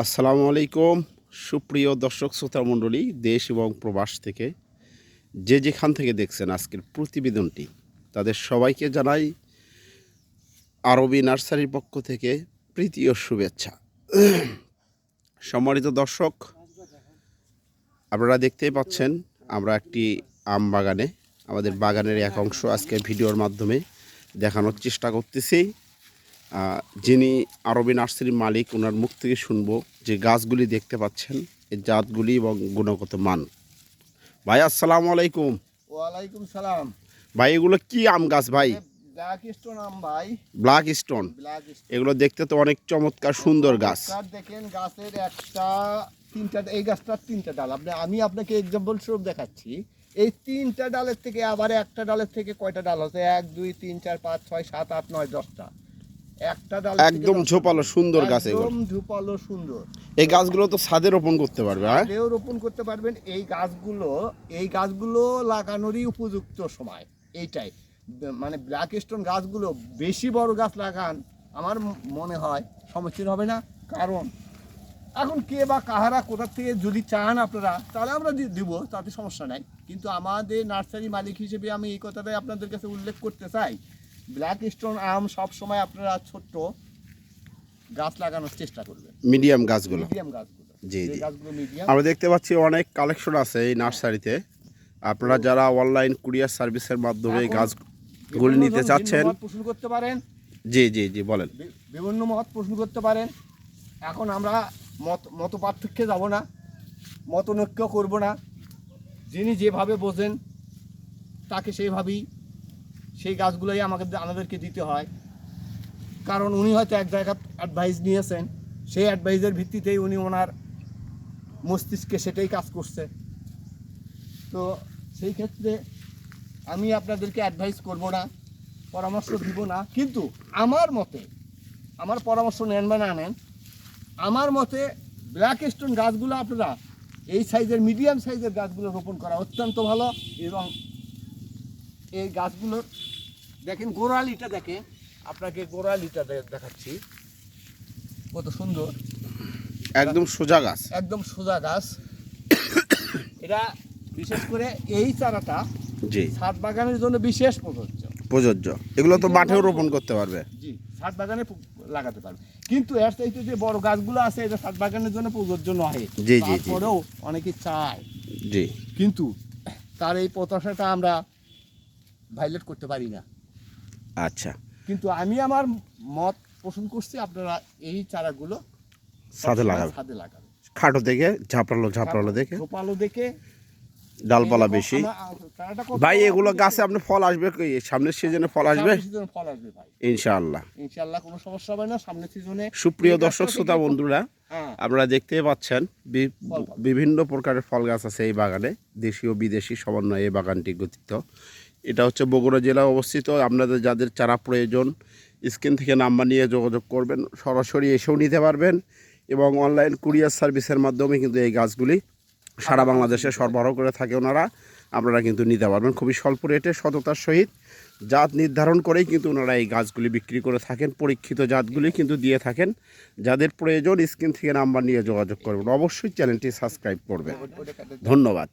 আসসালামু আলাইকুম, সুপ্রিয় দর্শক শ্রোতা মণ্ডলী, দেশ এবং প্রবাস থেকে যে যেখান থেকে দেখছেন আজকের প্রতিবেদনটি, তাদের সবাইকে জানাই আরবি নার্সারির পক্ষ থেকে প্রীতি ও শুভেচ্ছা। সম্মানিত দর্শক, আপনারা দেখতেই পাচ্ছেন, আমরা একটি আম বাগানে, আমাদের বাগানের এক অংশ আজকে ভিডিওর মাধ্যমে দেখানোর চেষ্টা করতেছি। যিনি আরবি নার্সারির মালিক ওনার মুখ থেকে শুনব যে গাছগুলি দেখতে পাচ্ছেন এই জাতগুলি এবং গুণগত মান। ভাই আসসালামু আলাইকুম। ওয়ালাইকুম সালাম। ভাই এগুলো কি আম গাছ ভাই? ব্ল্যাক স্টোন আম ভাই। ব্ল্যাক স্টোন এগুলো দেখতে তো অনেক চমৎকার সুন্দর গাছ। দেখেন গাছের একটা তিনটা এই গাছটার তিনটা ডাল। আপনি আমি আপনাকে এক্সাম্পল স্বরূপ দেখাচ্ছি। এই তিনটা ডালের থেকে আবার একটা ডালের থেকে কয়টা ডাল হচ্ছে এক দুই তিন চার পাঁচ ছয় সাত আট নয় দশটা। একটা ডাল একদম ঝোপালো সুন্দর গাছ এগুলো। একদম ঝোপালো সুন্দর। এই গাছগুলো তো ছাদে রোপণ করতে পারবে হ্যাঁ? ছাদেও রোপণ করতে পারবেন। এই গাছগুলো এই গাছগুলো লাগানোরই উপযুক্ত সময় এইটাই। মানে ব্ল্যাক স্টোন গাছগুলো বেশি বড় গাছ লাগান আমার মনে হয় সমস্যা হবে না। কারণ এখন কে বা কাহারা কোথা থেকে যদি চান আপনারা তাহলে আমরা দিব তাতে সমস্যা নাই। কিন্তু আমাদের নার্সারি মালিক হিসেবে আমি এই কথাটাই আপনাদের কাছে উল্লেখ করতে চাই ব্ল্যাক স্টোন আম সব সময় আপনারা ছোট্ট গাছ লাগানোর চেষ্টা করবেন। মিডিয়াম গাছগুলো। মিডিয়াম গাছগুলো। জি, জি। গাছগুলো মিডিয়াম আমরা দেখতে পাচ্ছি অনেক কালেকশন আছে এই নার্সারিতে। আপনারা যারা অনলাইন কুরিয়ার সার্ভিসের মাধ্যমে গাছগুলি নিতে চাচ্ছেন পোষণ করতে পারেন। জি জি জি বলেন। বিভিন্ন মত পোষণ করতে পারেন। এখন আমরা মত মত পার্থক্যে যাব না। মতনৈক্য করব না। যিনি যেভাবে বোঝেন তাকে সেইভাবেই সেই গাছগুলোই আমাকে আমাদেরকে দিতে হয়। কারণ উনি হয়তো এক জায়গা অ্যাডভাইস নিয়েছেন। সেই অ্যাডভাইসের ভিত্তিতেই উনি ওনার মস্তিষ্কে সেটাই কাজ করছে। তো সেই ক্ষেত্রে আমি আপনাদেরকে অ্যাডভাইস করব না, পরামর্শ দিব না। কিন্তু আমার মতে, আমার পরামর্শ নেন বা না নেন, আমার মতে ব্ল্যাক স্টোন গাছগুলো আপনারা এই সাইজের মিডিয়াম সাইজের গাছগুলো রোপণ করা অত্যন্ত ভালো এবং এই গাছগুলোর দেখেন গোড়ালিটা দেখেন। আপনাকে গোড়ালিটা দেখাচ্ছি। কত সুন্দর। একদম সোজা গাছ। একদম সোজা গাছ। এটা বিশেষ করে এই চারাটা জি। ছাদ বাগানের জন্য বিশেষ প্রযোজ্য। প্রযোজ্য। এগুলো তো মাঠেও রোপণ করতে পারবে। জি ছাদ বাগানে লাগাতে পারবে। কিন্তু এর চাইতে যে বড় গাছগুলো আছে এটা ছাদ বাগানের জন্য প্রযোজ্য নয় জি, জি, জি। তারপরেও অনেকে চায়। জি। কিন্তু তার এই প্রত্যাশাটা আমরা ভাইলেট করতে পারি না। আচ্ছা। কিন্তু আমি আমার মত পোষণ করছি আপনারা এই চারাগুলো ছাদে লাগাবে ছাদে লাগাবে খাটো দেখে ঝাপড়ালো ঝাপড়ালো দেখে। ঝোপালো দেখে। ডালপালা বেশি। ভাই এগুলো গাছে আপনি ফল আসবে কি? সামনের সিজনে ফল আসবে? সিজনে ফল আসবে ভাই। ইনশাআল্লাহ। ইনশাআল্লাহ কোনো সমস্যা হবে না সামনের সিজনে সুপ্রিয় দর্শক শ্রোতা বন্ধুরা হ্যাঁ। আপনারা দেখতেই পাচ্ছেন। বিভিন্ন প্রকারের ফল গাছ আছে এই বাগানে দেশীয় বিদেশি সমন্বয়ে এই বাগানটি গঠিত। এটা হচ্ছে বগুড়া জেলায় অবস্থিত। আপনাদের যাদের চারা প্রয়োজন, স্ক্রিন থেকে নাম্বার নিয়ে যোগাযোগ করবেন। সরাসরি এসেও নিতে পারবেন এবং অনলাইন কুরিয়ার সার্ভিসের মাধ্যমে কিন্তু এই গাছগুলি সারা বাংলাদেশে সরবরাহ করে থাকে ওনারা। আপনারা কিন্তু নিতে পারবেন খুবই স্বল্প রেটে সততার সহিত। জাত নির্ধারণ করেই কিন্তু ওনারা এই গাছগুলি বিক্রি করে থাকেন, পরীক্ষিত জাতগুলি কিন্তু দিয়ে থাকেন। যাদের প্রয়োজন, স্ক্রিন থেকে নাম্বার নিয়ে যোগাযোগ করবেন। অবশ্যই চ্যানেলটি সাবস্ক্রাইব করবেন। ধন্যবাদ।